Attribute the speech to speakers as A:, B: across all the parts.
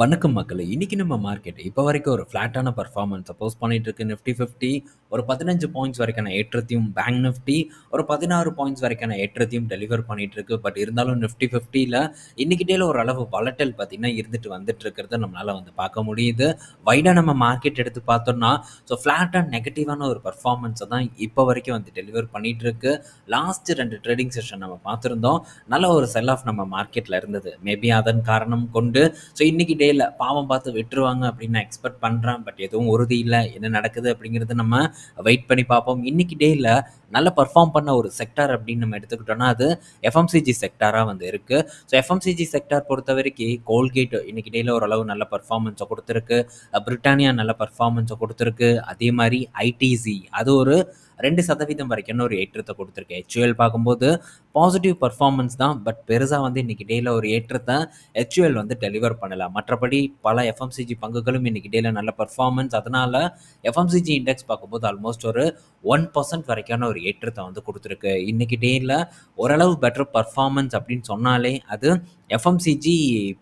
A: வணக்கம் மக்கள் இன்னைக்கு நம்ம மார்க்கெட் இப்போ வரைக்கும் ஒரு ஃப்ளாட்டான பர்ஃபார்மன்ஸ் சப்போஸ் பண்ணிட்டு இருக்கு. நிஃப்டி 50 ஒரு 15 பாயிண்ட்ஸ் வரைக்கான ஏற்றத்தையும், பேங்க் நிஃப்டி ஒரு 16 பாயிண்ட்ஸ் வரைக்கான ஏற்றத்தையும் டெலிவர் பண்ணிட்டு இருக்கு. பட் இருந்தாலும் நிஃப்டி ஃபிஃப்டியில் இன்னைக்கிட்டே ஒரு அளவு வளட்டல் பார்த்தீங்கன்னா இருந்துட்டு வந்துட்டு இருக்கிறத நம்மளால வந்து பார்க்க முடியுது. வைடா நம்ம மார்க்கெட் எடுத்து பார்த்தோம்னா, ஸோ ஃப்ளாட்டாக நெகட்டிவான ஒரு பர்ஃபார்மன்ஸை தான் இப்போ வரைக்கும் வந்து டெலிவர் பண்ணிட்டு இருக்கு. லாஸ்ட் ரெண்டு ட்ரேடிங் செஷன் நம்ம பார்த்துருந்தோம் நல்ல ஒரு செல் ஆஃப் நம்ம மார்க்கெட்டில் இருந்தது. மேபி அதன் காரணம் கொண்டு ஸோ இன்னைக்கு இல்லை பாவம் பார்த்து விட்டுருவாங்க அப்படின்னு நான் எக்ஸ்பெக்ட் பண்ணுறேன் பட் எதுவும் உறுதி இல்லை. என்ன நடக்குது அப்படிங்கிறது நம்ம வெயிட் பண்ணி பார்ப்போம். இன்னைக்கு டேயில் நல்ல பெர்ஃபார்ம் பண்ண ஒரு செக்டார் அப்படின்னு நம்ம எடுத்துக்கிட்டோம்னா, அது எஃப்எம்சிஜி செக்டாராக வந்து இருக்குது ஸோ எஃப்எம்சிஜி செக்டார் பொறுத்தவரைக்கும் கோல்கேட் இன்னைக்கு டேயில் ஓரளவு நல்ல பர்ஃபார்மன்ஸை கொடுத்துருக்கு. பிரிட்டானியா நல்ல பர்ஃபார்மன்ஸை கொடுத்துருக்கு. அதே மாதிரி ஐடிசி அது ஒரு ரெண்டு சதவீதம் வரைக்கும் ஒரு ஏற்றத்தை கொடுத்துருக்கு. ஹெச்யூஎல் பார்க்கும்போது பாசிட்டிவ் பர்ஃபார்மன்ஸ் தான். பட் பெருசாக வந்து இன்றைக்கி டேயில் ஒரு ஏற்றத்தை ஹெச்யூஎல் வந்து டெலிவர் பண்ணல. மற்றபடி பல எஃப்எம்சிஜி பங்குகளும் இன்றைக்கி டேயில் நல்ல பர்ஃபார்மன்ஸ் அதனால் எஃப்எம்சிஜி இண்டெக்ஸ் பார்க்கும்போது ஆல்மோஸ்ட் ஒரு ஒன் பர்சன்ட் வரைக்கான ஒரு ஏற்றத்தை வந்து கொடுத்துருக்கு இன்றைக்கி டேயில் ஓரளவு பெட்டர் பர்ஃபார்மன்ஸ் அப்படின்னு சொன்னாலே அது எஃப்எம்சிஜி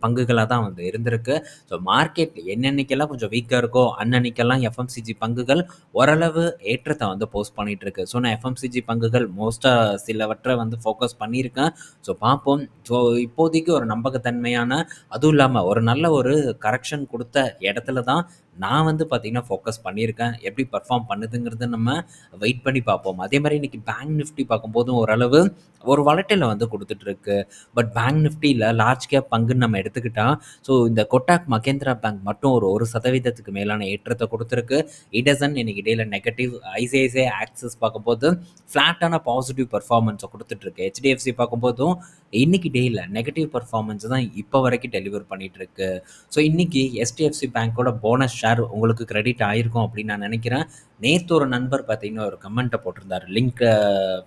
A: பங்குகளாக தான் வந்து இருந்திருக்கு. ஸோ மார்க்கெட் என்னன்னைக்கெல்லாம் கொஞ்சம் வீக்காக இருக்கோ, அன்னன்னைக்கெல்லாம் எஃப்எம்சிஜி பங்குகள் ஓரளவு ஏற்றத்தை வந்து போஸ்ட் பண்ணிட்டு இருக்கு. ஸோ நான் எஃப்எம்சிஜி பங்குகள் மோஸ்ட்டாக சிலவற்றை வந்து ஃபோக்கஸ் பண்ணியிருக்கேன். ஸோ பார்ப்போம். ஸோ இப்போதைக்கு ஒரு நம்பகத்தன்மையான அதுவும் இல்லாமல் ஒரு நல்ல ஒரு கரெக்ஷன் கொடுத்த இடத்துல தான் நான் வந்து பார்த்தீங்கன்னா ஃபோக்கஸ் பண்ணியிருக்கேன். எப்படி பர்ஃபார்ம் பண்ணுதுங்கிறத நம்ம வெயிட் பண்ணி பார்ப்போம். அதே மாதிரி இன்றைக்கி பேங்க் நிஃப்டி பார்க்கும்போதும் ஓரளவு ஒரு வளட்டையில் வந்து கொடுத்துட்ருக்கு பட் பேங்க் நிஃப்டியில் லார்ஜ் கேப் பங்குன்னு நம்ம எடுத்துக்கிட்டால் ஸோ இந்த கொட்டாக் மகேந்திரா பேங்க் மட்டும் ஒரு ஒரு சதவீதத்துக்கு மேலான ஏற்றத்தை கொடுத்துருக்கு இடசன் இன்னைக்கு டேல நெகட்டிவ். ஐசிஐசிஐ ஆக்சஸ் பார்க்கும்போது ஃப்ளாட்டான பாசிட்டிவ் பர்ஃபார்மன்ஸை கொடுத்துட்ருக்கு ஹெச்டிஎஃப்சி பார்க்கும்போதும் இன்னைக்கு டேயில் நெகட்டிவ் பர்ஃபார்மன்ஸ் தான் இப்போ வரைக்கும் டெலிவர் பண்ணிகிட்ருக்கு ஸோ இன்னைக்கு எஸ்டிஎஃப்சி பேங்க்கோட போனஸ் ஷேர் உங்களுக்கு கிரெடிட் ஆயிருக்கும் அப்படின்னு நான் நினைக்கிறேன். நேற்று ஒரு நண்பர் பார்த்தீங்கன்னா ஒரு கமெண்ட்டை போட்டிருந்தாரு. லிங்க்கை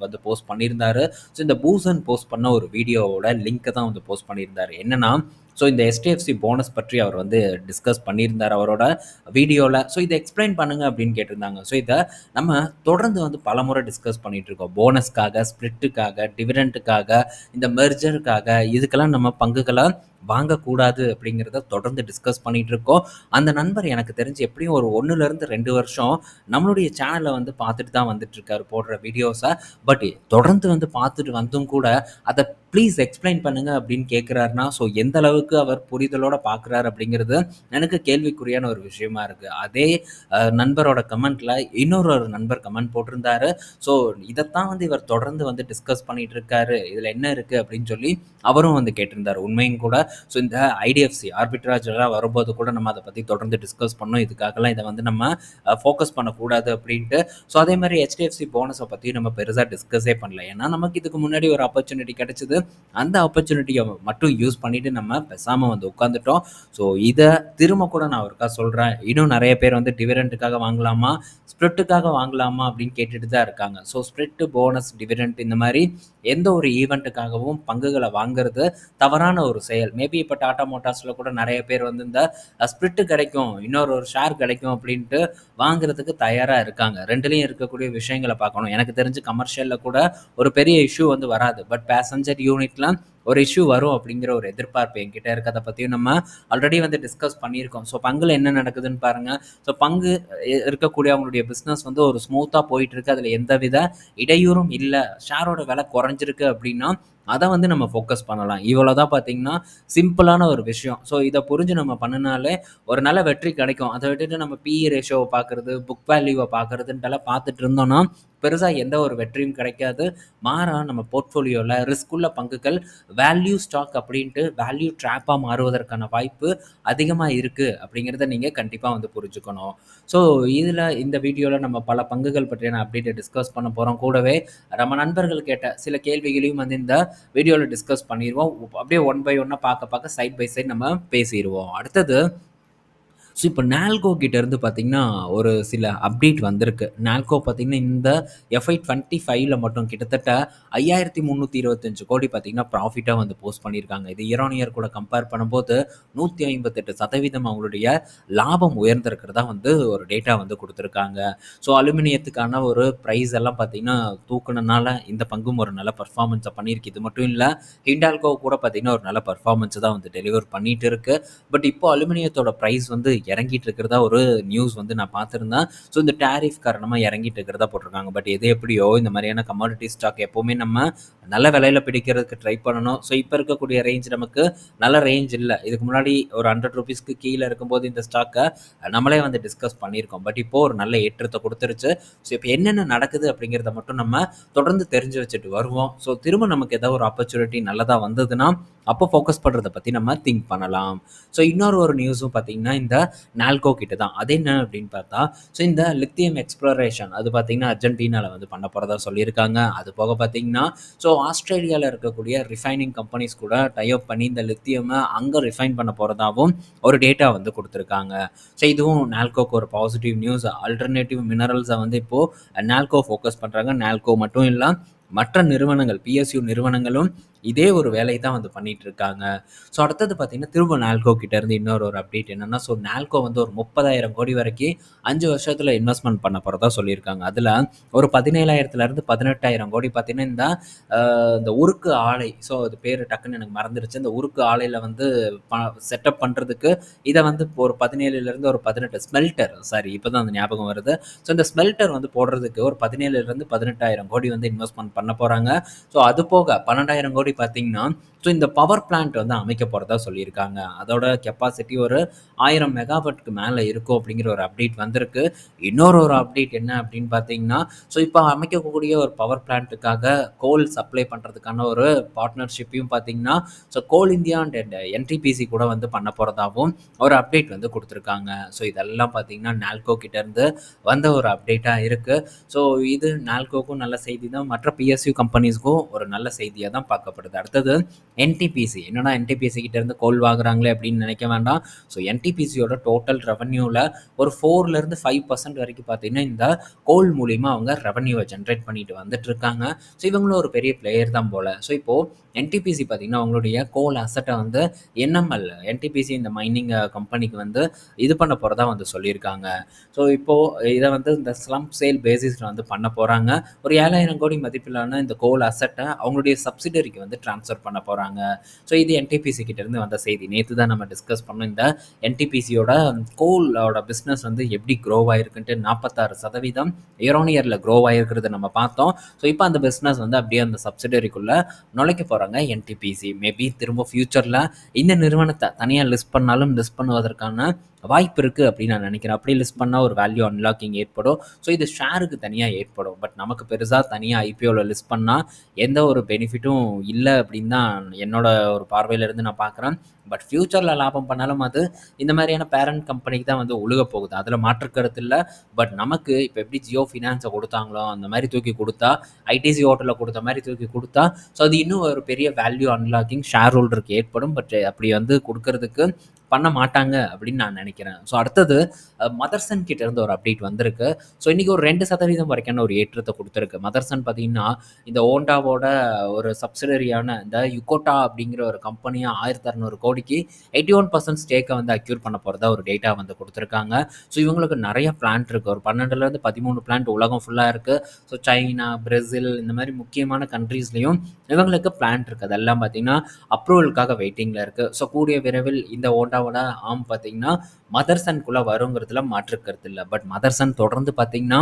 A: வந்து போஸ்ட் பண்ணியிருந்தாரு. ஸோ இந்த பூசன் போஸ்ட் பண்ண ஒரு வீடியோவோட லிங்க்கை தான் வந்து போஸ்ட் பண்ணியிருந்தாரு. என்னன்னா, ஸோ இந்த எஸ்டிஎஃப்சி போனஸ் பற்றி அவர் வந்து டிஸ்கஸ் பண்ணியிருந்தார் அவரோட வீடியோவில் ஸோ இதை எக்ஸ்பிளைன் பண்ணுங்க அப்படின்னு கேட்டிருந்தாங்க. ஸோ இதை நம்ம தொடர்ந்து வந்து பலமுறை டிஸ்கஸ் பண்ணிட்டு இருக்கோம். போனஸ்க்காக, ஸ்ப்ளிட்டுக்காக, டிவிடெண்ட்டுக்காக இந்த மெர்ஜருக்காக இதுக்கெல்லாம் நம்ம பங்குகளை வாங்கக்கூடாது அப்படிங்கிறத தொடர்ந்து டிஸ்கஸ் பண்ணிட்டு இருக்கோம். அந்த நண்பர் எனக்கு தெரிஞ்சு எப்படியும் ஒரு 1லிருந்து 2 வருஷம் நம்மளுடைய சேனலை வந்து பார்த்துட்டு தான் வந்துட்டு இருக்காரு போடுற வீடியோஸை பட் தொடர்ந்து வந்து பார்த்துட்டு வந்தும் கூட அதை ப்ளீஸ் எக்ஸ்பிளைன் பண்ணுங்க அப்படின்னு கேட்குறாருனா ஸோ எந்த அளவுக்கு அவர் புரிதலோட பார்க்குறாரு அப்படிங்கிறது எனக்கு கேள்விக்குறியான ஒரு விஷயமா இருக்கு. அதே நண்பரோட கமெண்ட்ல இன்னொரு ஒரு நண்பர் கமெண்ட் போட்டிருந்தாரு. ஸோ இதைத்தான் வந்து இவர் தொடர்ந்து வந்து டிஸ்கஸ் பண்ணிட்டு இருக்காரு. இதுல என்ன இருக்கு அப்படின்னு சொல்லி அவரும் வந்து கேட்டிருந்தாரு. உண்மையும் கூட. ஸோ இந்த ஐடிஎஃப்சி ஆர்பிட்ராஜ்லாம் வரும்போது கூட நம்ம அதை பத்தி தொடர்ந்து டிஸ்கஸ் பண்ணோம். இதுக்காகலாம் இதை வந்து நம்ம ஃபோக்கஸ் பண்ணக்கூடாது அப்படின்ட்டு. ஸோ அதே மாதிரி ஹெச்டிஎஃப்சி போனஸை பத்தி நம்ம பெருசாக டிஸ்கஸே பண்ணல. ஏன்னா நமக்கு இதுக்கு முன்னாடி ஒரு ஆப்பர்ச்சுனிட்டி கிடைச்சது. அந்த ஆப்பர்ச்சுனிட்டியை மட்டும் யூஸ் பண்ணிட்டு நம்ம பேசாம வந்து உட்கார்ந்துட்டோம். ஸோ இதை திரும்ப கூட நான் ஒருக்கா சொல்றேன். இன்னும் நிறைய பேர் வந்து டிவிடெண்டுக்காக வாங்கலாமா? ஸ்ப்ரிட்டுக்காக வாங்கலாமா? அப்படின்னு கேட்டுட்டு தான் இருக்காங்க. ஸோ ஸ்ப்ரிட் போனஸ், டிவிடெண்ட் இந்த மாதிரி எந்த ஒரு ஈவெண்ட்டுக்காகவும் பங்குகளை வாங்குறது தவறான ஒரு செயல். மேபி இப்போ டாடா மோட்டார்ஸில் கூட நிறைய பேர் வந்து இந்த ஸ்பிரிட்டு கிடைக்கும். இன்னொரு ஒரு ஷேர் கிடைக்கும் அப்படின்ட்டு வாங்குறதுக்கு தயாராக இருக்காங்க. ரெண்டுலேயும் இருக்கக்கூடிய விஷயங்கள பார்க்கணும். எனக்கு தெரிஞ்சு கமர்ஷியலில் கூட ஒரு பெரிய இஷ்யூ வந்து வராது. பட் பேசஞ்சர் யூனிட்லாம் ஒரு இஷ்யூ வரும் அப்படிங்கிற ஒரு எதிர்பார்ப்பு என்கிட்ட இருக்கிறத பற்றியும் நம்ம ஆல்ரெடி வந்து டிஸ்கஸ் பண்ணியிருக்கோம். ஸோ பங்குல என்ன நடக்குதுன்னு பாருங்க. ஸோ பங்கு இருக்கக்கூடிய அவங்களுடைய பிஸ்னஸ் வந்து ஒரு ஸ்மூத்தாக போயிட்டு இருக்கு. அதுல எந்தவித இடையூறும் இல்லை ஷேரோட விலை குறைஞ்சிருக்கு அப்படின்னா, அதை வந்து நம்ம ஃபோக்கஸ் பண்ணலாம். இவ்வளோ தான் பார்த்தீங்கன்னா, சிம்பிளான ஒரு விஷயம். ஸோ இதை புரிஞ்சு நம்ம பண்ணுனாலே ஒரு நல்ல வெற்றி கிடைக்கும். அதை விட்டுட்டு நம்ம பிஇ ரேஷோவை பார்க்கறது, புக் வேல்யூவை பார்க்குறதுன்ட்டெல்லாம் பார்த்துட்டு இருந்தோம்னா, பெருசாக எந்த ஒரு வெற்றியும் கிடைக்காது. மாறா நம்ம போர்ட்ஃபோலியோவில் ரிஸ்க் உள்ள பங்குகள் வேல்யூ ஸ்டாக் அப்படின்ட்டு வேல்யூ ட்ராப்பாக மாறுவதற்கான வாய்ப்பு அதிகமாக இருக்குது அப்படிங்கிறத நீங்கள் கண்டிப்பாக வந்து புரிஞ்சுக்கணும். ஸோ இதில் இந்த வீடியோவில் நம்ம பல பங்குகள் பற்றியான அப்டேட்டை டிஸ்கஸ் பண்ண போகிறோம் கூடவே நம்ம நண்பர்கள் கேட்ட சில கேள்விகளையும் வந்து இந்த வீடியோவில் டிஸ்கஸ் பண்ணிடுவோம் அப்படியே ஒன் பை ஒன்னாக பார்க்க பார்க்க சைட் பை சைட் நம்ம பேசிடுவோம். அடுத்தது ஸோ இப்போ நால்கோ கிட்டேருந்து பார்த்தீங்கன்னா, ஒரு சில அப்டேட் வந்திருக்கு. நால்கோ பார்த்தீங்கன்னா, இந்த எஃப்ஐ 25ல மட்டும் கிட்டத்தட்ட 5325 கோடி பார்த்தீங்கன்னா, ப்ராஃபிட்டாக வந்து போஸ்ட் பண்ணியிருக்காங்க. இது இயர் ஆன் இயர் கூட கம்பேர் பண்ணும்போது 158% அவங்களுடைய லாபம் உயர்ந்திருக்கிறதா வந்து ஒரு டேட்டா வந்து கொடுத்துருக்காங்க ஸோ அலுமினியத்துக்கான ஒரு ப்ரைஸ் எல்லாம் பார்த்தீங்கன்னா, தூக்குனனால இந்த பங்கும் ஒரு நல்ல பர்ஃபார்மன்ஸை பண்ணியிருக்கு. இது மட்டும் இல்லை ஹிண்டால்கோ கூட பார்த்தீங்கன்னா, ஒரு நல்ல பெர்ஃபார்மன்ஸ் தான் வந்து டெலிவர் பண்ணிட்டு இருக்கு. பட் இப்போ அலுமினியத்தோட ப்ரைஸ் வந்து இறங்கிட்டு இருக்கிறதா ஒரு நியூஸ் வந்து நான் பார்த்துருந்தேன். ஸோ இந்த டேரிஃப் காரணமாக இறங்கிட்டு இருக்கிறதா போட்டிருக்காங்க. பட் எது எப்படியோ இந்த மாதிரியான கமாடிட்டி ஸ்டாக் எப்போவுமே நம்ம நல்ல விலையில பிடிக்கிறதுக்கு ட்ரை பண்ணணும். ஸோ இப்போ இருக்கக்கூடிய ரேஞ்ச் நமக்கு நல்ல ரேஞ்ச் இல்லை இதுக்கு முன்னாடி ஒரு ஹண்ட்ரட் ருபீஸ்க்கு கீழே இருக்கும்போது இந்த ஸ்டாக்கை நம்மளே வந்து டிஸ்கஸ் பண்ணியிருக்கோம். பட் இப்போ ஒரு நல்ல ஏற்றத்தை கொடுத்துருச்சு ஸோ இப்போ என்னென்ன நடக்குது அப்படிங்கிறத மட்டும் நம்ம தொடர்ந்து தெரிஞ்சு வச்சுட்டு வருவோம். ஸோ திரும்ப நமக்கு ஏதாவது ஒரு ஆப்பர்ச்சுனிட்டி நல்லதாக வந்ததுன்னா, அப்போ ஃபோக்கஸ் பண்ணுறதை பற்றி நம்ம திங்க் பண்ணலாம். ஸோ இன்னொரு ஒரு நியூஸும் பார்த்தீங்கன்னா, இந்த நால்கோ கிட்ட தான். அது என்ன அப்படின்னு பார்த்தா, ஸோ இந்த லித்தியம் எக்ஸ்ப்ளோரேஷன் அது பார்த்தீங்கன்னா, அர்ஜென்டினால வந்து பண்ண போகிறதா சொல்லியிருக்காங்க. அது போக பார்த்தீங்கன்னா, ஸோ ஆஸ்திரேலியாவில் இருக்கக்கூடிய ரிஃபைனிங் கம்பெனிஸ் கூட டைப் பண்ணி இந்த லித்தியமை அங்கே ரிஃபைன் பண்ண போகிறதாகவும் ஒரு டேட்டா வந்து கொடுத்துருக்காங்க ஸோ இதுவும் நால்கோக்கு ஒரு பாசிட்டிவ் நியூஸ். அல்டர்னேட்டிவ் மினரல்ஸை வந்து இப்போது நால்கோ ஃபோக்கஸ் பண்ணுறாங்க நால்கோ மட்டும் இல்லை மற்ற நிறுவனங்கள் பிஎஸ்யூ நிறுவனங்களும் இதே ஒரு வேலையை தான் வந்து பண்ணிட்டு இருக்காங்க. ஸோ அடுத்தது பார்த்தீங்கன்னா, திரும்ப நால்கோ கிட்ட இருந்து இன்னொரு ஒரு அப்டேட் என்னன்னா, ஸோ நால்கோ வந்து ஒரு 30,000 கோடி வரைக்கும் அஞ்சு வருஷத்துல இன்வெஸ்ட்மெண்ட் பண்ண போறதா சொல்லியிருக்காங்க. அதுல ஒரு 17,000லேருந்து 18,000 கோடி பார்த்தீங்கன்னா, இந்த இந்த உருக்கு ஆலை ஸோ அது பேர் டக்குன்னு எனக்கு மறந்துருச்சு. இந்த உருக்கு ஆலையில வந்து ப செட்டப் பண்றதுக்கு இதை வந்து ஒரு 17லேருந்து ஒரு 18 ஸ்மெல்டர் சாரி இப்போதான் அந்த ஞாபகம் வருது. ஸோ இந்த ஸ்மெல்டர் வந்து போடுறதுக்கு ஒரு 17லேருந்து 18,000 கோடி வந்து இன்வெஸ்ட்மெண்ட் பண்ண போகிறாங்க ஸோ அது போக 12,000 கோடி பார்த்தீங்கன்னா, ஸோ இந்த பவர் பிளான்ட் வந்து அமைக்க போகிறதா சொல்லியிருக்காங்க. அதோட கெப்பாசிட்டி ஒரு ஆயிரம் மெகாவாட்க்கு மேலே இருக்கும் அப்படிங்கிற ஒரு அப்டேட் வந்திருக்கு. இன்னொரு ஒரு அப்டேட் என்ன அப்படின்னு பார்த்தீங்கன்னா, ஸோ இப்போ அமைக்கக்கூடிய ஒரு பவர் பிளான்ட்டுக்காக கோல் சப்ளை பண்ணுறதுக்கான ஒரு பார்ட்னர்ஷிப்பையும் பார்த்தீங்கன்னா, so Coal India and NTPC கூட வந்து பண்ண போகிறதாகவும் ஒரு அப்டேட் வந்து கொடுத்துருக்காங்க ஸோ இதெல்லாம் பார்த்தீங்கன்னா, நால்கோ கிட்டேருந்து வந்த ஒரு அப்டேட்டாக இருக்கு. ஸோ இது நால்கோக்கும் நல்ல செய்தி தான். மற்ற பிஎஸ்யூ கம்பெனிஸ்க்கும் ஒரு நல்ல செய்தியாக தான் பார்க்கப்படுது. அடுத்தது என்டிபிசி. என்னடா என்டிபிசி கிட்ட இருந்து கோல் வாங்குறாங்களே அப்படின்னு நினைக்க வேண்டாம். ஸோ என்டிபிசியோட டோட்டல் ரெவன்யூவில் ஒரு 4லேருந்து 5% வரைக்கும் பார்த்தீங்கன்னா, இந்த கோல் மூலிமா அவங்க ரெவன்யூவை ஜென்ரேட் பண்ணிட்டு வந்துட்டு இருக்காங்க. ஸோ இவங்களும் ஒரு பெரிய பிளேயர் தான் போல. ஸோ இப்போ என்டிபிசி பார்த்தீங்கன்னா, அவங்களுடைய கோல் அசட்டை வந்து என்எம்எல் என்டிபிசி இந்த மைனிங் கம்பெனிக்கு வந்து இது பண்ண போகிறதா வந்து சொல்லியிருக்காங்க. ஸோ இப்போது இதை வந்து இந்த ஸ்லம் சேல் பேசிஸில் வந்து பண்ண போகிறாங்க ஒரு 7,000 கோடி மதிப்பில் மதிப்பிலான இந்த கோல் அசட்டை அவங்களுடைய சப்சிடரிக்கு வந்து ட்ரான்ஸ்ஃபர் பண்ண போகிறாங்க ஸோ இது என்டிபிசி கிட்டேருந்து வந்த செய்தி. நேற்று தான் நம்ம டிஸ்கஸ் பண்ணோம். இந்த என்டிபிசியோட கோலோட பிஸ்னஸ் வந்து எப்படி க்ரோ ஆயிருக்குன்ட்டு 46% இயர் ஆன் க்ரோ ஆயிருக்கிறத நம்ம பார்த்தோம். ஸோ இப்போ அந்த பிஸ்னஸ் வந்து அப்படியே அந்த சப்சிடரிக்குள்ளே நுழைக்க போகிறாங்க என்டிபிசி. மேபி திரும்ப ஃப்யூச்சரில் இந்த நிறுவனத்தை தனியாக லிஸ்ட் பண்ணாலும் லிஸ்ட் பண்ணுவதற்கான வாய்ப்பு இருக்குது அப்படின்னு நான் நினைக்கிறேன். அப்படி லிஸ்ட் பண்ணால் ஒரு வேல்யூ அன்லாக்கிங் ஏற்படும். ஸோ இது ஷேருக்கு தனியாக ஏற்படும். பட் நமக்கு பெருசாக தனியாக ஐபிஓவில் லிஸ்ட் பண்ணால் எந்த ஒரு பெனிஃபிட்டும் இல்லை அப்படின்னு தான் என்னோட ஒரு பார்வையிலேருந்து நான் பார்க்குறேன். பட் ஃப்யூச்சரில் லாபம் பண்ணாலும் அது இந்த மாதிரியான பேரண்ட் கம்பெனிக்கு தான் வந்து ஒழுக போகுது. அதில் மாற்று கருத்து பட் நமக்கு இப்போ எப்படி ஜியோ ஃபினான்ஸை கொடுத்தாங்களோ அந்த மாதிரி தூக்கி கொடுத்தா ஐடிசி ஹோட்டலில் கொடுத்த மாதிரி தூக்கி கொடுத்தா ஸோ அது இன்னும் ஒரு பெரிய வேல்யூ அன்லாக்கிங் ஷேர் ஹோல்டருக்கு ஏற்படும். பட் அப்படி வந்து கொடுக்கறதுக்கு பண்ண மாட்டாங்க அப்படின்னு நான் நினைக்கிறேன். ஸோ அடுத்தது மதர்சன் கிட்ட இருந்து ஒரு அப்டேட் வந்திருக்கு. ஸோ இன்னைக்கு ஒரு ரெண்டு சதவீதம் வரைக்கான ஒரு ஏற்றத்தை கொடுத்துருக்கு. மதர்சன் பார்த்தீங்கன்னா, இந்த ஓண்டாவோட ஒரு சப்சிடரியான இந்த யுகோட்டா அப்படிங்கிற ஒரு கம்பெனியாக ஆயிரத்தி அறநூறு கோடிக்கு எயிட்டி ஒன் பர்சன்ட் ஸ்டேக்கை வந்து அக்யூர் பண்ண போகிறதா ஒரு டேட்டா வந்து கொடுத்துருக்காங்க. ஸோ இவங்களுக்கு நிறைய பிளான்ட் இருக்குது ஒரு 12லேருந்து 13 பிளான்ட் உலகம் ஃபுல்லாக இருக்குது ஸோ சைனா, பிரேசில் இந்த மாதிரி முக்கியமான கண்ட்ரீஸ்லையும் இவங்களுக்கு பிளான்ட் இருக்குது அதெல்லாம் பார்த்தீங்கன்னா, அப்ரூவலுக்காக வெயிட்டிங்கில் இருக்குது ஸோ கூடிய விரைவில் இந்த ஹோண்டாவோட ஆம் பார்த்தீங்கன்னா, மதர்சன்க்குள்ள வருங்கிறதுல மாற்று கருத்து இல்ல. பட் மதர்சன் தொடர்ந்து பார்த்தீங்கன்னா,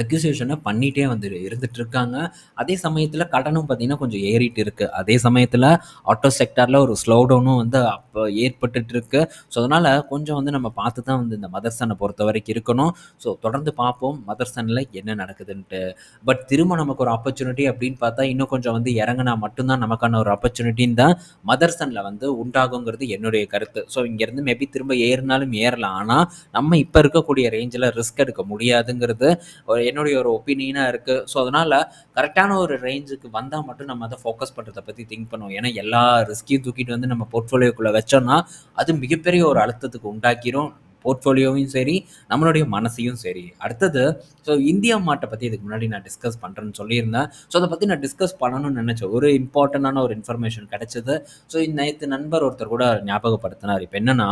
A: அக்யூசேஷனை பண்ணிட்டே வந்து இருந்துட்டு இருக்காங்க. அதே சமயத்தில் கடனும் பார்த்தீங்கன்னா, கொஞ்சம் ஏறிட்டு இருக்கு. அதே சமயத்தில் ஆட்டோ செக்டாரில் ஒரு ஸ்லோ டவுனும் வந்து அப்போ ஏற்பட்டுட்டு இருக்கு. ஸோ அதனால கொஞ்சம் வந்து நம்ம பார்த்து தான் வந்து இந்த மதர்சனை பொறுத்த வரைக்கும் இருக்கணும். ஸோ தொடர்ந்து பார்ப்போம் மதர்சனில் என்ன நடக்குதுன்ட்டு. பட் திரும்ப நமக்கு ஒரு ஆப்பர்ச்சுனிட்டி அப்படின்னு பார்த்தா, இன்னும் கொஞ்சம் வந்து இறங்குனா மட்டும்தான் நமக்கான ஒரு ஆப்பர்ச்சுனிட்டி தான் மதர்சனில் வந்து உண்டாகுங்கிறது என்னுடைய கருத்து. ஸோ இங்கேருந்து மேபி திரும்ப ஏறினாலும் ஏறலாம். ஆனால் நம்ம இப்போ இருக்கக்கூடிய ரேஞ்சில் ரிஸ்க் எடுக்க முடியாதுங்கிறது ஒரு என்னுடைய ஒரு ஒப்பீனியனாக இருக்குது ஸோ அதனால் கரெக்டான ஒரு ரேஞ்சுக்கு வந்தால் மட்டும் நம்ம அதை ஃபோக்கஸ் பண்ணுறத பற்றி திங்க் பண்ணுவோம். ஏன்னா எல்லா ரிஸ்கையும் தூக்கிட்டு வந்து நம்ம போர்ட்ஃபோலியோக்குள்ளே வச்சோம்னா அது மிகப்பெரிய ஒரு அழுத்தத்துக்கு உண்டாக்கிரும். போர்ட்ஃபோலியோவையும் சரி நம்மளுடைய மனசையும் சரி. அடுத்தது ஸோ இந்தியா மாட்டை பற்றி இதுக்கு முன்னாடி நான் டிஸ்கஸ் பண்ணுறேன்னு சொல்லியிருந்தேன். ஸோ அதை பற்றி நான் டிஸ்கஸ் பண்ணணும்னு நினச்சேன். ஒரு இம்பார்ட்டண்டான ஒரு இன்ஃபர்மேஷன் கிடைச்சது. ஸோ நேற்று நண்பர் ஒருத்தர் கூட ஞாபகப்படுத்தினார். இப்போ என்னென்னா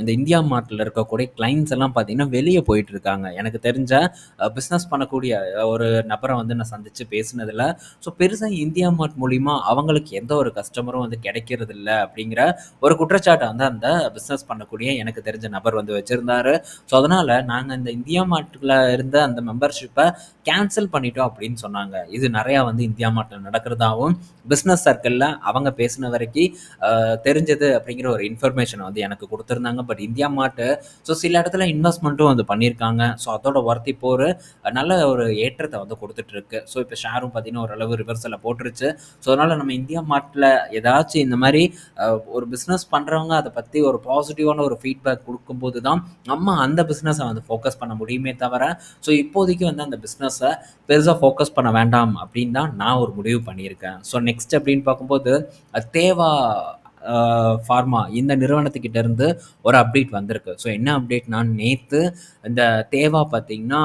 A: இந்த இந்தியா மார்ட்டில் இருக்கக்கூடிய கிளைண்ட்ஸ் எல்லாம் பார்த்தீங்கன்னா வெளியே போயிட்டு இருக்காங்க. எனக்கு தெரிஞ்ச பிஸ்னஸ் பண்ணக்கூடிய ஒரு நபரை வந்து நான் சந்தித்து பேசினதில் ஸோ பெருசாக இந்தியா மார்ட் மூலிமா அவங்களுக்கு எந்த ஒரு கஸ்டமரும் வந்து கிடைக்கிறது இல்லை அப்படிங்கிற ஒரு குற்றச்சாட்டை வந்து அந்த பிஸ்னஸ் பண்ணக்கூடிய எனக்கு தெரிஞ்ச நபர் வந்து வச்சு வச்சுருந்தாரு ஸோ அதனால் நாங்கள் இந்த இந்தியா மார்ட்டில் இருந்த அந்த மெம்பர்ஷிப்பை கேன்சல் பண்ணிட்டோம் அப்படின்னு சொன்னாங்க. இது நிறையா வந்து இந்தியா மார்ட்டில் நடக்கிறதாவும் பிஸ்னஸ் சர்க்கிளில் அவங்க பேசின வரைக்கும் தெரிஞ்சது அப்படிங்கிற ஒரு இன்ஃபர்மேஷன் வந்து எனக்கு கொடுத்துருந்தாங்க. பட் இந்தியா மார்ட்டு ஸோ சில இடத்துல இன்வெஸ்ட்மெண்ட்டும் வந்து பண்ணியிருக்காங்க. ஸோ அதோட ஒர்த் போர் நல்ல ஒரு ஏற்றத்தை வந்து கொடுத்துட்ருக்கு ஸோ இப்போ ஷேரும் பார்த்தீங்கன்னா ஓரளவு ரிவர்ஸில் போட்டுருச்சு. ஸோ அதனால் நம்ம இந்தியா மார்ட்டில் ஏதாச்சும் இந்த மாதிரி ஒரு பிஸ்னஸ் பண்ணுறவங்க அதை பற்றி ஒரு பாசிட்டிவான ஒரு ஃபீட்பேக் கொடுக்கும்போது தான் நம்ம அந்த பிஸ்னஸை வந்து ஃபோக்கஸ் பண்ண முடியுமே தவிர ஸோ இப்போதைக்கு வந்து அந்த பிஸ்னஸை பெருசாக ஃபோக்கஸ் பண்ண வேண்டாம் அப்படின்னு தான் நான் ஒரு முடிவு பண்ணியிருக்கேன். ஸோ நெக்ஸ்ட் அப்படின்னு பார்க்கும்போது தேவா ஃபார்மா இந்த நிறுவனத்துக்கிட்ட இருந்து ஒரு அப்டேட் வந்திருக்கு. ஸோ என்ன அப்டேட் நான் நேற்று இந்த தேவா பார்த்தீங்கன்னா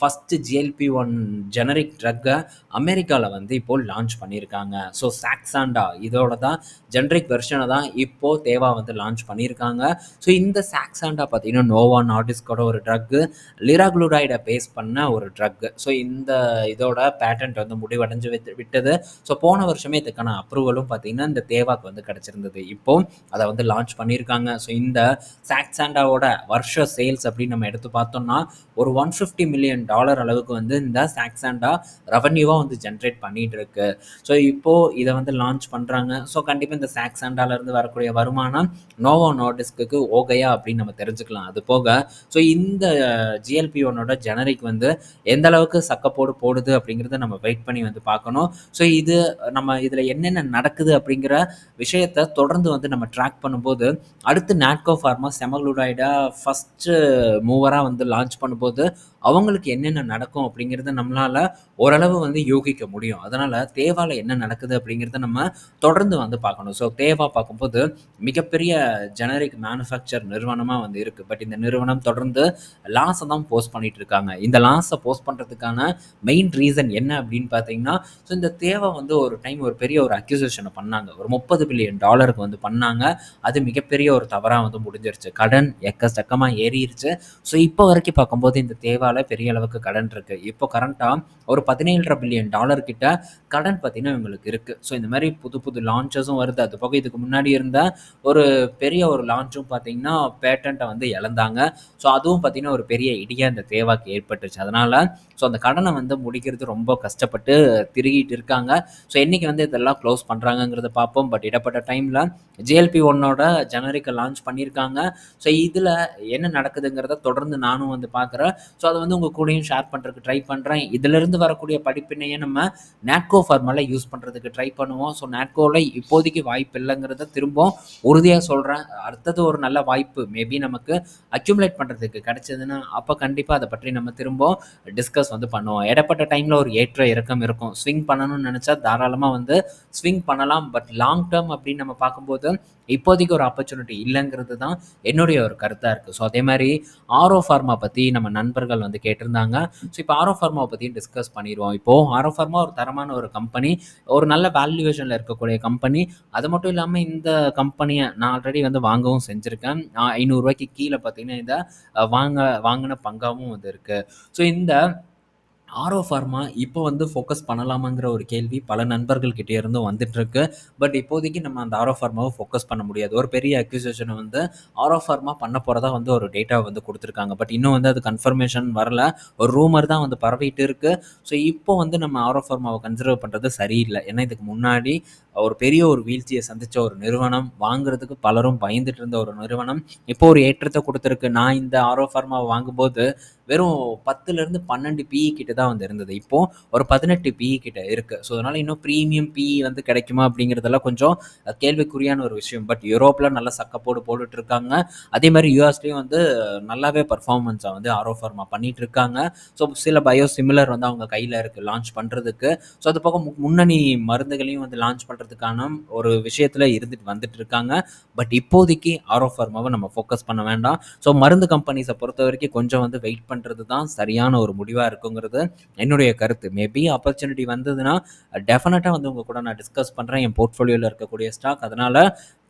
A: ஃபஸ்ட்டு ஜிஎல்பி ஒன் ஜெனரிக் ட்ரக்கை அமெரிக்காவில் வந்து இப்போது லான்ச் பண்ணியிருக்காங்க. ஸோ சாக்ஸாண்டா இதோட தான் ஜெனரிக் வெர்ஷனை தான் இப்போது தேவா வந்து லான்ச் பண்ணியிருக்காங்க. ஸோ இந்த சாக்ஸாண்டா பார்த்தீங்கன்னா நோவா நார்டிஸ்கோட ஒரு ட்ரக்கு லிராக்ளூரைடை பேஸ் பண்ண ஒரு ட்ரக்கு ஸோ இந்த இதோட பேட்டன்ட் வந்து முடிவடைஞ்சு விட்டு விட்டது. ஸோ போன வருஷமே இதுக்கான அப்ரூவலும் பார்த்தீங்கன்னா இந்த தேவாக்கு வந்து கிடச்சிருந்தது. இப்போ அதை வந்து லான்ச் பண்ணியிருக்காங்க. ஸோ இந்த சாக்ஸாண்டாவோட வருஷ சேல்ஸ் அப்படின்னு நம்ம எடுத்து பார்த்தோம்னா ஒரு ஒன் ஃபிஃப்டி மில்லியன் டாலர் அளவுக்கு வந்து இந்த சாக்ஸாண்டா ரெவன்யூவாக வந்து ஜென்ரேட் பண்ணிட்டு இருக்கு ஸோ இப்போது இதை வந்து லான்ச் பண்ணுறாங்க ஸோ கண்டிப்பாக இந்த சாக்ஸாண்டாலேருந்து வரக்கூடிய வருமானம் நோவோ நோடிஸ்க்கு ஓகையா அப்படின்னு நம்ம தெரிஞ்சுக்கலாம். அது போக ஸோ இந்த ஜிஎல்பி ஒன்னோட ஜெனரிக் வந்து எந்த அளவுக்கு சக்கப்போடு போடுது அப்படிங்கிறத நம்ம வெயிட் பண்ணி வந்து பார்க்கணும். ஸோ இது நம்ம இதில் என்னென்ன நடக்குது அப்படிங்கிற விஷயத்த தொடர்ந்து வந்து நம்ம ட்ராக் பண்ணும்போது அடுத்து நாட்கோ ஃபார்மா செமக்ளூடாய்டா ஃபஸ்ட்டு மூவராக வந்து லான்ச் பண்ணும்போது அவங்களுக்கு என்னென்ன நடக்கும் அப்படிங்கிறத நம்மளால் ஓரளவு வந்து யோகிக்க முடியும். அதனால் தேவாவில் என்ன நடக்குது அப்படிங்கிறத நம்ம தொடர்ந்து வந்து பார்க்கணும். ஸோ தேவா பார்க்கும்போது மிகப்பெரிய ஜெனரிக் மேனுஃபேக்சர் நிறுவனமாக வந்து இருக்குது பட் இந்த நிறுவனம் தொடர்ந்து லாஸை தான் போஸ்ட் பண்ணிகிட்டு இருக்காங்க. இந்த லாஸை போஸ்ட் பண்ணுறதுக்கான மெயின் ரீசன் என்ன அப்படின்னு பார்த்தீங்கன்னா ஸோ இந்த தேவை வந்து ஒரு டைம் ஒரு பெரிய ஒரு அக்யூசேஷனை பண்ணாங்க. ஒரு முப்பது பில்லியன் டாலருக்கு வந்து பண்ணாங்க. அது மிகப்பெரிய ஒரு தவறாக வந்து முடிஞ்சிருச்சு. கடன் எக்கச்சக்கமாக ஏறிடுச்சு ஸோ இப்போ வரைக்கும் பார்க்கும்போது இந்த தேவாவில் பெரிய அளவுக்கு கடன் இருக்குது இப்போ கரண்ட்டாக ஒரு பதினேழரை பில்லியன் டாலர் கிட்ட கடன் பார்த்தீங்கன்னா இவங்களுக்கு இருக்குது ஸோ இந்த மாதிரி புது புது லான்ச்சஸும் வருது. அது போக இதுக்கு முன்னாடி இருந்த ஒரு பெரிய ஒரு லான்ச்சும் பார்த்தீங்கன்னா பேட்டண்ட்டை வந்து இழந்தாங்க. ஸோ அதுவும் பார்த்தீங்கன்னா ஒரு பெரிய இடியாக இந்த தேவாக்கு ஏற்பட்டுச்சு. அதனால் ஸோ அந்த கடனை வந்து முடிக்கிறது ரொம்ப கஷ்டப்பட்டு திருகிட்டு இருக்காங்க. ஸோ என்றைக்கு வந்து இதெல்லாம் க்ளோஸ் பண்ணுறாங்கங்கிறத பார்ப்போம். பட் இடப்பட்ட டைமில் ஜேஎல்பி ஒன்னோட ஜெனரிக்கை லான்ச் பண்ணியிருக்காங்க. ஸோ இதில் என்ன நடக்குதுங்கிறத தொடர்ந்து நானும் வந்து பார்க்குறேன். ஸோ அதை வந்து உங்கள் கூடயும் ஷேர் பண்ணுறதுக்கு ட்ரை பண்ணுறேன் இதிலிருந்து வரக்கூடிய படிப்பினையை நம்ம நேட்கோ ஃபார்மாவில் யூஸ் பண்ணுறதுக்கு ட்ரை பண்ணுவோம். ஸோ நேட்கோவில் இப்போதைக்கு வாய்ப்பு இல்லைங்கிறத திரும்பவும் உறுதியாக சொல்கிறேன் அடுத்தது ஒரு நல்ல வாய்ப்பு மேபி நமக்கு அக்யூமுலேட் பண்ணுறதுக்கு கிடைச்சதுன்னா அப்போ கண்டிப்பாக அதை பற்றி நம்ம திரும்பவும் டிஸ்கஸ் வந்து பண்ணுவோம். இடப்பட்ட டைமில் ஒரு ஏற்ற இறக்கம் இருக்கும். ஸ்விங் பண்ணணும்னு நினச்சா தாராளமாக வந்து ஸ்விங் பண்ணலாம். பட் லாங் டேர்ம் அப்படின்னு நம்ம பார்க்கும்போது இப்போதைக்கு ஒரு ஆப்பர்ச்சுனிட்டி இல்லைங்கிறது தான் என்னுடைய ஒரு கருத்தாக இருக்குது ஸோ அதே மாதிரி ஆரோ ஃபார்மா பற்றி நம்ம நண்பர்கள் வந்து கேட்டிருந்தாங்க. ஸோ இப்போ ஆரோ ஃபார்மாவை பற்றியும் டிஸ்கஸ் பண்ணிடுவோம். இப்போது ஆரோ ஃபார்மா ஒரு தரமான ஒரு கம்பெனி ஒரு நல்ல வேல்யூவேஷனில் இருக்கக்கூடிய கம்பெனி அது மட்டும் இல்லாமல் இந்த கம்பெனியை நான் ஆல்ரெடி வந்து வாங்கவும் செஞ்சுருக்கேன். ஐநூறுரூவாய்க்கு கீழே பார்த்தீங்கன்னா இதை வாங்க வாங்கின பங்காகவும் வந்து இருக்குது ஸோ இந்த ஆரோ ஃபார்மா இப்போ வந்து ஃபோக்கஸ் பண்ணலாமாங்கிற ஒரு கேள்வி பல நண்பர்கள்கிட்டே இருந்தும் வந்துட்டுருக்கு. பட் இப்போதைக்கு நம்ம அந்த ஆரோ ஃபார்மாவை ஃபோக்கஸ் பண்ண முடியாது. ஒரு பெரிய அக்யூசேஷனை வந்து ஆரோ ஃபார்மா பண்ண போகிறதா வந்து ஒரு டேட்டா வந்து கொடுத்துருக்காங்க. பட் இன்னும் வந்து அது கன்ஃபர்மேஷன் வரல. ஒரு ரூமர் தான் வந்து பரவிட்டு இருக்குது ஸோ இப்போ வந்து நம்ம ஆரோ ஃபார்மாவை கன்சிடர் பண்ணுறது சரியில்லை. ஏன்னா இதுக்கு முன்னாடி ஒரு பெரிய ஒரு வீழ்ச்சியை சந்தித்த ஒரு நிறுவனம் வாங்குறதுக்கு பலரும் பயந்துட்டு இருந்த ஒரு நிறுவனம் இப்போ ஒரு ஏற்றத்தை கொடுத்துருக்கு. நான் இந்த ஆரோ ஃபார்மாவை வாங்கும்போது வெறும் பத்துலேருந்து பன்னெண்டு பிஇ கிட்ட தான் தான் வந்து இருந்தது. இப்போது ஒரு 18 பிஇ கிட்ட இருக்குது ஸோ, அதனால் இன்னும் ப்ரீமியம் பிஇ வந்து கிடைக்குமா அப்படிங்கிறதெல்லாம் கொஞ்சம் கேள்விக்குறியான ஒரு விஷயம். பட் யூரோப்பில் நல்லா சக்கப்போடு போட்டுட்டு இருக்காங்க. அதே மாதிரி யூஎஸ்லேயும் வந்து நல்லாவே பர்ஃபார்மன்ஸை வந்து ஆரோ ஃபார்மா பண்ணிட்டு இருக்காங்க. ஸோ, சில பயோ சிமிலர் வந்து அவங்க கையில் இருக்குது லான்ச் பண்ணுறதுக்கு ஸோ, அது போக முன்னணி மருந்துகளையும் வந்து லான்ச் பண்ணுறதுக்கான ஒரு விஷயத்தில் இருந்துட்டு வந்துட்டு இருக்காங்க. பட் இப்போதைக்கு ஆரோ ஃபார்மாவை நம்ம ஃபோக்கஸ் பண்ண வேண்டாம். ஸோ, மருந்து கம்பெனீஸை பொறுத்த வரைக்கும் கொஞ்சம் வந்து வெயிட் பண்ணுறது தான் சரியான ஒரு முடிவாக இருக்குங்கிறது என்னுடைய கருத்து. மேபி ஆப்பர்ச்சுனிட்டி வந்ததுன்னா டெஃபினட்டாக வந்து உங்கள் கூட நான் டிஸ்கஸ் பண்ணுறேன் என் போர்ட்ஃபோலியோவில் இருக்கக்கூடிய ஸ்டாக். அதனால்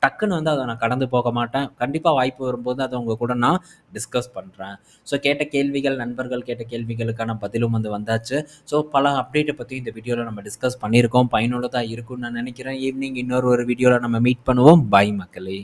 A: டக்குன்னு வந்து அதை நான் கடந்து போக மாட்டேன். கண்டிப்பாக வாய்ப்பு வரும்போது அதை உங்கள் கூட நான் டிஸ்கஸ் பண்ணுறேன் ஸோ, கேட்ட கேள்விகள் நண்பர்கள் கேட்ட கேள்விகளுக்கான பதிலும் வந்து வந்தாச்சு. ஸோ, பல அப்டேட்டை பற்றி இந்த வீடியோவில் நம்ம டிஸ்கஸ் பண்ணியிருக்கோம். பயனுள்ளதாக இருக்கும்னு நான் நினைக்கிறேன். ஈவினிங் இன்னொரு ஒரு வீடியோவில் நம்ம மீட் பண்ணுவோம். பாய் மக்களே!